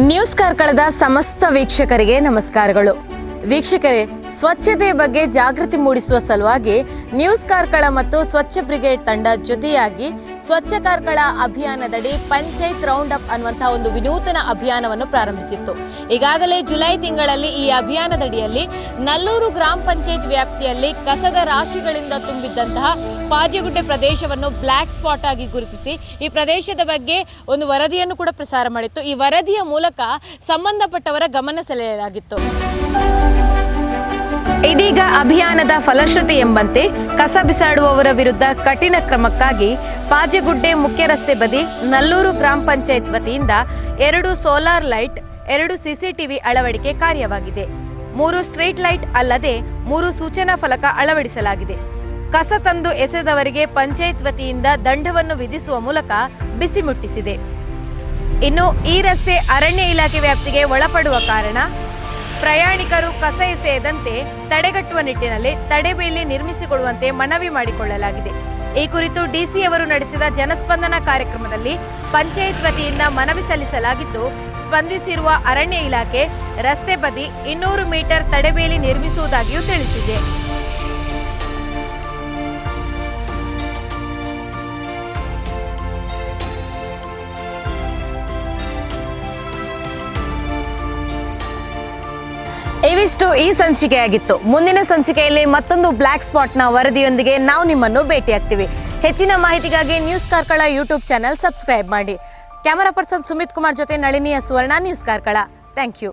News ಕಾರ್ಕಳದ ಸಮಸ್ತ ವೀಕ್ಷಕರಿಗೆ ನಮಸ್ಕಾರಗಳು. ವೀಕ್ಷಕರೇ ಸ್ವಚ್ಛತೆಯ ಬಗ್ಗೆ ಜಾಗೃತಿ ಮೂಡಿಸುವ ಸಲುವಾಗಿ ನ್ಯೂಸ್ ಕಾರ್ಕಳ ಮತ್ತು ಸ್ವಚ್ಛ ಬ್ರಿಗೇಡ್ ತಂಡ ಜೊತೆಯಾಗಿ ಸ್ವಚ್ಛ ಕಾರ್ಕಳ ಅಭಿಯಾನದಡಿ ಪಂಚಾಯತ್ ರೌಂಡ್ ಅಪ್ ಅನ್ನುವಂತಹ ಒಂದು ವಿನೂತನ ಅಭಿಯಾನವನ್ನು ಪ್ರಾರಂಭಿಸಿತ್ತು. ಈಗಾಗಲೇ ಜುಲೈ ತಿಂಗಳಲ್ಲಿ ಈ ಅಭಿಯಾನದಡಿಯಲ್ಲಿ ನಲ್ಲೂರು ಗ್ರಾಮ ಪಂಚಾಯತ್ ವ್ಯಾಪ್ತಿಯಲ್ಲಿ ಕಸದ ರಾಶಿಗಳಿಂದ ತುಂಬಿದ್ದಂತಹ ಪಾಜಿಗುಡ್ಡೆ ಪ್ರದೇಶವನ್ನು ಬ್ಲ್ಯಾಕ್ ಸ್ಪಾಟ್ ಆಗಿ ಗುರುತಿಸಿ ಈ ಪ್ರದೇಶದ ಬಗ್ಗೆ ಒಂದು ವರದಿಯನ್ನು ಕೂಡ ಪ್ರಸಾರ ಮಾಡಿತ್ತು. ಈ ವರದಿಯ ಮೂಲಕ ಸಂಬಂಧಪಟ್ಟವರ ಗಮನ ಸೆಳೆಯಲಾಗಿತ್ತು. ಇದೀಗ ಅಭಿಯಾನದ ಫಲಶ್ರುತಿ ಎಂಬಂತೆ ಕಸ ಬಿಸಾಡುವವರ ವಿರುದ್ಧ ಕಠಿಣ ಕ್ರಮಕ್ಕಾಗಿ ಪಾಜಿಗುಡ್ಡೆ ಮುಖ್ಯ ರಸ್ತೆ ಬದಿ ನಲ್ಲೂರು ಗ್ರಾಮ ಪಂಚಾಯತ್ ವತಿಯಿಂದ ಎರಡು ಸೋಲಾರ್ ಲೈಟ್, ಎರಡು ಸಿಸಿಟಿವಿ ಅಳವಡಿಕೆ ಕಾರ್ಯವಾಗಿದೆ. ಮೂರು ಸ್ಟ್ರೀಟ್ ಲೈಟ್ ಅಲ್ಲದೆ ಮೂರು ಸೂಚನಾ ಫಲಕ ಅಳವಡಿಸಲಾಗಿದೆ. ಕಸ ತಂದು ಎಸೆದವರಿಗೆ ಪಂಚಾಯತ್ ವತಿಯಿಂದ ದಂಡವನ್ನು ವಿಧಿಸುವ ಮೂಲಕ ಬಿಸಿ ಮುಟ್ಟಿಸಿದೆ. ಇನ್ನು ಈ ರಸ್ತೆ ಅರಣ್ಯ ಇಲಾಖೆ ವ್ಯಾಪ್ತಿಗೆ ಒಳಪಡುವ ಕಾರಣ ಪ್ರಯಾಣಿಕರು ಕಸ ಎಸೆಯದಂತೆ ತಡೆಗಟ್ಟುವ ನಿಟ್ಟಿನಲ್ಲಿ ತಡೆಬೇಲಿ ನಿರ್ಮಿಸಿಕೊಡುವಂತೆ ಮನವಿ ಮಾಡಿಕೊಳ್ಳಲಾಗಿದೆ. ಈ ಕುರಿತು ಡಿಸಿ ಅವರು ನಡೆಸಿದ ಜನಸ್ಪಂದನ ಕಾರ್ಯಕ್ರಮದಲ್ಲಿ ಪಂಚಾಯತ್ ವತಿಯಿಂದ ಮನವಿ ಸಲ್ಲಿಸಲಾಗಿದ್ದು, ಸ್ಪಂದಿಸಿರುವ ಅರಣ್ಯ ಇಲಾಖೆ ರಸ್ತೆ ಬದಿ ಇನ್ನೂರು ಮೀಟರ್ ತಡೆಬೇಲಿ ನಿರ್ಮಿಸುವುದಾಗಿಯೂ ತಿಳಿಸಿದೆ. ಇವಿಷ್ಟು ಈ ಸಂಚಿಕೆಯಾಗಿತ್ತು. ಮುಂದಿನ ಸಂಚಿಕೆಯಲ್ಲಿ ಮತ್ತೊಂದು ಬ್ಲ್ಯಾಕ್ ಸ್ಪಾಟ್ನ ವರದಿಯೊಂದಿಗೆ ನಾವು ನಿಮ್ಮನ್ನು ಭೇಟಿಯಾಗ್ತೀವಿ. ಹೆಚ್ಚಿನ ಮಾಹಿತಿಗಾಗಿ news Karkala YouTube channel subscribe ಮಾಡಿ. ಕ್ಯಾಮರಾ ಪರ್ಸನ್ ಸುಮಿತ್ ಕುಮಾರ್ ಜೊತೆ ನಳಿನಿಯ Suvarna, news Karkala. Thank you.